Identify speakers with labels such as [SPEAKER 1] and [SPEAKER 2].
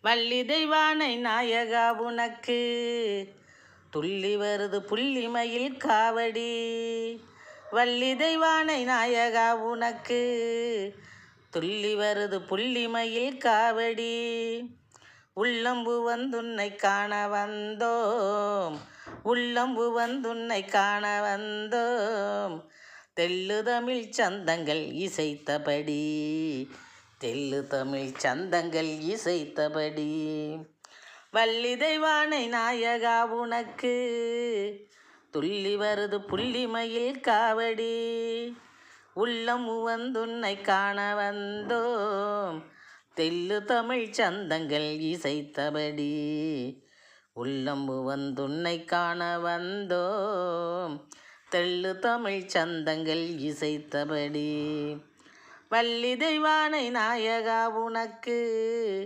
[SPEAKER 1] வள்ளி தெய்வானை நாயகா உனக்கு. துள்ளி வருது புள்ளிமையில் காவடி. வள்ளி தெய்வானை நாயகா உனக்கு. துள்ளி வருது புள்ளிமையில் காவடி. உள்ளம்பு வந்துன்னை காண வந்தோம். உள்ளம்பு வந்துன்னை காண வந்தோம். தெள்ளு தமிழ் சந்தங்கள் இசைத்தபடி. தெல்லு தமிழ் சந்தங்கள் இசைத்தபடி. வள்ளி தெய்வானை நாயகா உனக்கு. துள்ளி வருது புள்ளிமையில் காவடி. உள்ளம் உவந்துன்னை காண வந்தோம். தெல்லு தமிழ் சந்தங்கள் இசைத்தபடி. உள்ளம் உவந்துன்னை காண வந்தோம். தெள்ளு தமிழ் சந்தங்கள் இசைத்தபடி. வள்ளி தெய்வானை நாயகா உனக்கு.